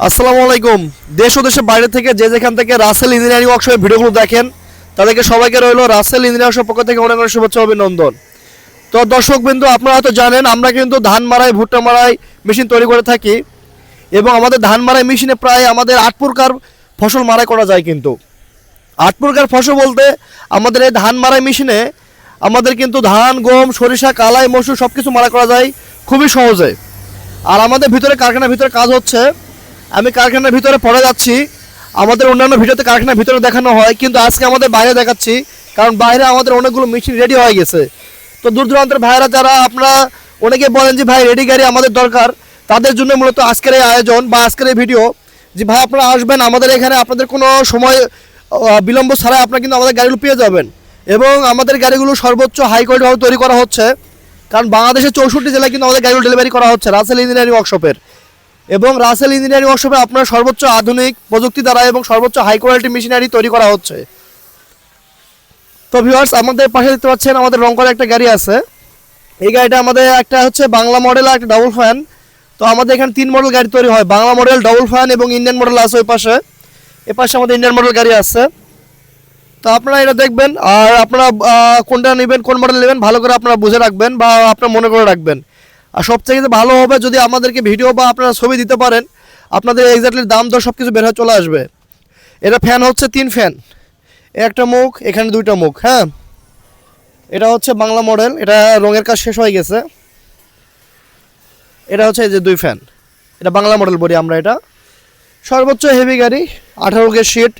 আসসালামু আলাইকুম। দেশ ও দেশের বাইরে থেকে যে যেখান থেকে রাসেল ইঞ্জিনিয়ারিং ওয়ার্কশপের ভিডিওগুলো দেখেন, তাদেরকে সবাইকে রইল রাসেল ইঞ্জিনিয়ারিং পক্ষ থেকে অনেক অনেক শুভেচ্ছা অভিনন্দন। তো দর্শক বিন্দু, আপনারা হয়তো জানেন, আমরা কিন্তু ধান মারাই ভুট্টা মারাই মেশিন তৈরি করে থাকি এবং আমাদের ধান মারাই মেশিনে প্রায় আমাদের আট প্রকার ফসল মারাই করা যায় কিন্তু। আট প্রকার ফসল বলতে আমাদের এই ধান মারাই মেশিনে আমাদের কিন্তু ধান, গম, সরিষা, কালাই, মসুর সব কিছু মারা করা যায় খুবই সহজে। আর আমাদের ভিতরে কারখানার ভিতরে কাজ হচ্ছে আমি কারখানার ভিতরে পড়ে যাচ্ছি। আমাদের অন্যান্য ভিডিওতে কারখানার ভিতরে দেখানো হয়, কিন্তু আজকে আমাদের বাইরে দেখাচ্ছি, কারণ বাইরে আমাদের অনেকগুলো মেশিন রেডি হয়ে গেছে। তো দূর দূরান্তের ভাইরা যারা, আপনারা অনেকে বলেন যে, ভাই রেডি গাড়ি আমাদের দরকার। তাদের জন্য মূলত আজকের এই আয়োজন বা আজকের এই ভিডিও। যে, ভাই, আপনারা আসবেন, আমাদের এখানে আপনাদের কোনো সময় বিলম্ব ছাড়াই আপনারা কিন্তু আমাদের গাড়িগুলো পেয়ে যাবেন। এবং আমাদের গাড়িগুলো সর্বোচ্চ হাই কোয়ালিটিভাবে তৈরি করা হচ্ছে, কারণ বাংলাদেশের চৌষট্টি জেলায় কিন্তু আমাদের গাড়িগুলো ডেলিভারি করা হচ্ছে, রাসেল ইঞ্জিনিয়ারিং ওয়ার্কশপের এবং রাসেল ইঞ্জিনিয়ারিং ওয়ার্কশপে আপনার সর্বোচ্চ আধুনিক প্রযুক্তি দ্বারা এবং সর্বোচ্চ হাই কোয়ালিটি মেশিনারি তৈরি করা হচ্ছে। তো ভিউয়ার্স আমাদের পাশে দেখতে পাচ্ছেন আমাদের রংকর একটা গাড়ি আছে। এই গাড়িটা আমাদের একটা হচ্ছে বাংলা মডেল আর একটা ডাবল ফ্যান তো আমাদের এখানে তিন মডেল গাড়ি তৈরি হয়। বাংলা মডেল ডাবল ফ্যান এবং ইন্ডিয়ান মডেল আছে ওই পাশে। এ পাশে আমাদের ইন্ডিয়ান মডেল গাড়ি আছে। তো আপনারা এটা দেখবেন আর আপনারা কোনটা নেবেন, কোন মডেল নেবেন, ভালো করে আপনারা বুঝে রাখবেন বা আপনারা মনে করে রাখবেন। আর সবথেকে ভালো হবে যদি আমাদেরকে ভিডিও বা আপনারা ছবি দিতে পারেন, আপনাদের এক্স্যাক্টলি দাম দর সব কিছু বের হয়ে চলে আসবে। এটা ফ্যান হচ্ছে তিন ফ্যান একটা মুখ, এখানে দুইটা মুখ হ্যাঁ? এটা হচ্ছে বাংলা মডেল এটা রঙের কাজ শেষ হয়ে গেছে। এটা হচ্ছে এই যে দুই ফ্যান এটা বাংলা মডেল বলি আমরা এটা। সর্বোচ্চ হেভি গাড়ি, আঠারো কে সিট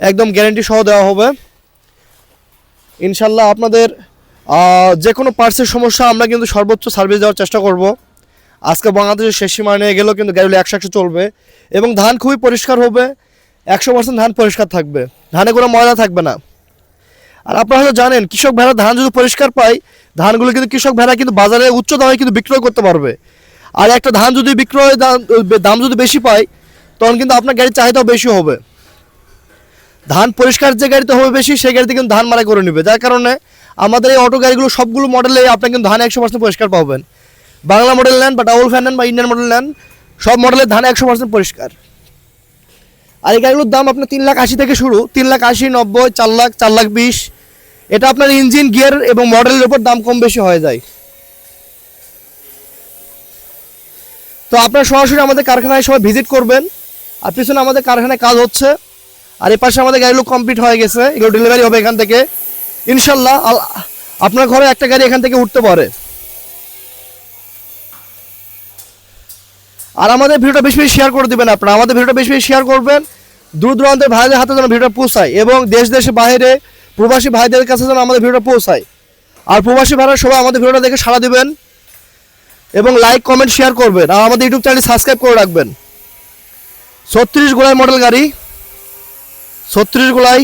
একদম গ্যারেন্টি সহ দেওয়া হবে। ইনশাল্লাহ আপনাদের যে কোনো পার্সের সমস্যা আমরা কিন্তু সর্বোচ্চ সার্ভিস দেওয়ার চেষ্টা করব। আজকে বাংলাদেশের শেষ সীমায় নিয়ে গেলেও কিন্তু গাড়িগুলো একশো একশো চলবে এবং ধান খুবই পরিষ্কার হবে, একশো পার্সেন্ট ধান পরিষ্কার থাকবে। ধানে কোনো ময়লা থাকবে না। আর আপনারা হয়তো জানেন, কৃষক ভেড়া ধান যদি পরিষ্কার পায়, ধানগুলো কিন্তু কৃষক ভেড়া কিন্তু বাজারে উচ্চ দামে কিন্তু বিক্রয় করতে পারবে। আর একটা ধান যদি বিক্রয় দাম যদি বেশি পায়, তখন কিন্তু আপনার গাড়ির চাহিদাও বেশি হবে। ধান পরিষ্কার যে গাড়িতে হবে বেশি, সেই গাড়িতে কিন্তু ধান মারা করে নেবে। যার কারণে আমাদের এই অটো গাড়িগুলো সবগুলো মডেলে আপনি কিন্তু ধান একশো পার্সেন্ট পরিষ্কার পাবেন। বাংলা মডেল নেন বা ডাবল ফ্যান নেন বা ইন্ডিয়ান মডেল নেন, সব মডেলের ধান একশো পার্সেন্ট পরিষ্কার। আর এই গাড়িগুলোর দাম আপনার তিন লাখ আশি থেকে শুরু, তিন লাখ আশি, নব্বই, চার লাখ চার লাখ বিশ। এটা আপনার ইঞ্জিন গিয়ার এবং মডেলের উপর দাম কম বেশি হয়ে যায়। তো আপনারা সরাসরি আমাদের কারখানায় সবাই ভিজিট করবেন। আর পিছনে আমাদের কারখানায় কাজ হচ্ছে। আর এই পাশে আমাদের গাড়িগুলো কমপ্লিট হয়ে গেছে। এগুলো ডেলিভারি হবে এখান থেকে। ইনশাল্লাহ আপনার ঘরে একটা গাড়ি এখান থেকে উঠতে পারে। আর আমাদের ভিডিওটা বেশি বেশি শেয়ার করে দিবেন আপনারা। আমাদের ভিডিওটা বেশি বেশি শেয়ার করবেন। দূর দূরান্তের ভাইদের হাতে যেন ভিডিওটা পৌঁছায় এবং দেশ দেশে বাইরে প্রবাসী ভাইদের কাছে যেন আমাদের ভিডিওটা পৌঁছায়। আর প্রবাসী ভাইরা সবাই আমাদের ভিডিওটা দেখে সাড়া দিবেন এবং লাইক কমেন্ট শেয়ার করবেন। আর আমাদের ইউটিউব চ্যানেল সাবস্ক্রাইব করে রাখবেন। ছত্রিশ গোড়ায় মডেল গাড়ি। ছত্রিশ গোলাই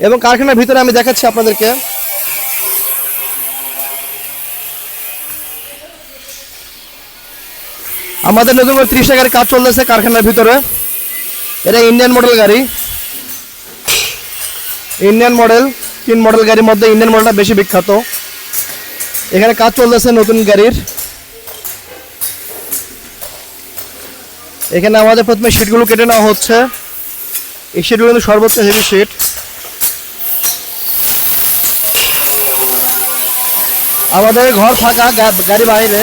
এবং কারখানার ভিতরে আমি দেখাচ্ছি আপনাদেরকে। আমাদের নতুন করে ত্রিশ টাকার কাজ চলতেছে কারখানার ভিতরে। এটা ইন্ডিয়ান মডেল গাড়ি। ইন্ডিয়ান মডেল, তিন মডেল গাড়ির মধ্যে ইন্ডিয়ান মডেলটা বেশি বিখ্যাত। এখানে কাজ চলতেছে নতুন গাড়ির। এখানে আমাদের প্রথমে সিটগুলো কেটে নেওয়া হচ্ছে। এই সিটগুলো কিন্তু সর্বোচ্চ হেভি সিট আমাদের ঘর ফাঁকা গাড়ি বাইরে।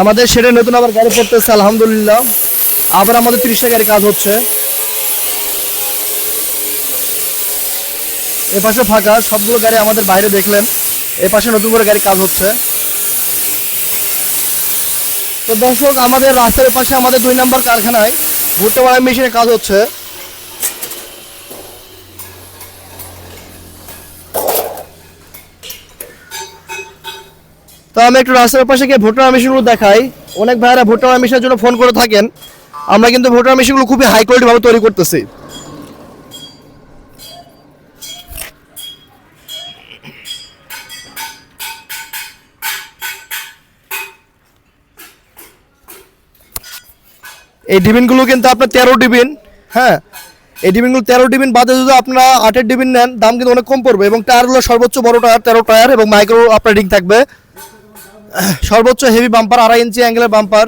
আমাদের সেটা নতুন আবার গাড়ি পড়তেছে, আলহামদুলিল্লাহ। আবার আমাদের তিরিশটা গাড়ি কাজ হচ্ছে। এ পাশে ফাঁকা, সবগুলো গাড়ি আমাদের বাইরে দেখলেন। এ পাশে নতুন করে গাড়ি কাজ হচ্ছে। তো দর্শক, আমাদের রাস্তার পাশে আমাদের দুই নম্বর কারখানায় ভুট্টা মেশিনে কাজ হচ্ছে। তো আমি একটু রাস্তার পাশে গিয়ে ভোটার মেশিনগুলো দেখাই। অনেক ভাইয়েরা ভোটার মেশিনের জন্য ফোন করে থাকেন। আমরা কিন্তু ভোটার মেশিনগুলো খুবই হাই কোয়ালিটি ভাবে তৈরি করতেছি। এই ডিবিনগুলো কিন্তু আপনার তেরো ডিবিন হ্যাঁ? এই ডিবিনগুলো তেরো ডিবিন বাদে যদি আপনারা আটের ডিবিন নেন, দাম কিন্তু অনেক কম পড়বে এবং টায়ারগুলো সর্বোচ্চ বড় টায়ার, তেরো টায়ার এবং মাইক্রো আপনার রিং থাকবে। সর্বোচ্চ হেভি বাম্পার আড়াই ইঞ্চি অ্যাঙ্গেলের বাম্পার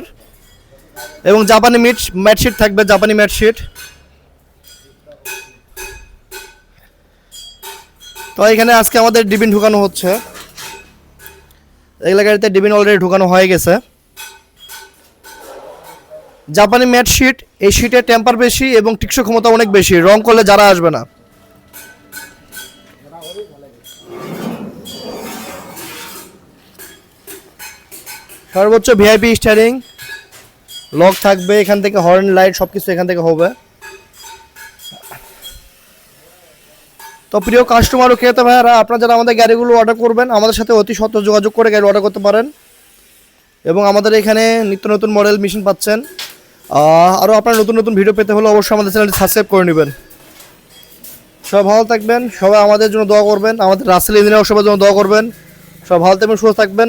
এবং জাপানি মিট ম্যাটশিট থাকবে জাপানি ম্যাটশিট তো এখানে আজকে আমাদের ডিবিন ঢুকানো হচ্ছে। এগুলা গাড়িতে ডিবিন অলরেডি ঢুকানো হয়ে গেছে। জাপানি ম্যাট শিট এই শিটের টেম্পার বেশি এবং টিকসই ক্ষমতা অনেক বেশি, রং করলে যারা আসবে না। সর্বোচ্চ ভিআইপি স্টারিং লক থাকবে, এখান থেকে হর্ন লাইট সব কিছু এখান থেকে হবে। তো প্রিয় কাস্টমার ও ক্রেতা ভাইয়ারা, আপনারা যারা আমাদের গাড়িগুলো অর্ডার করবেন, আমাদের সাথে অতি সত্ত্বর যোগাযোগ করে গাড়ি অর্ডার করতে পারেন। এবং আমাদের এখানে নিত্য নতুন মডেল মেশিন পাচ্ছেন। আরও আপনারা নতুন নতুন ভিডিও পেতে হলে অবশ্যই আমাদের চ্যানেলটি সাবস্ক্রাইব করে নেবেন। সবাই ভালো থাকবেন, সবাই আমাদের জন্য দোয়া করবেন, আমাদের রাসেল ইঞ্জিনিয়ার সবার জন্য দোয়া করবেন। সবাই ভালো থাকবেন, সুস্থ থাকবেন।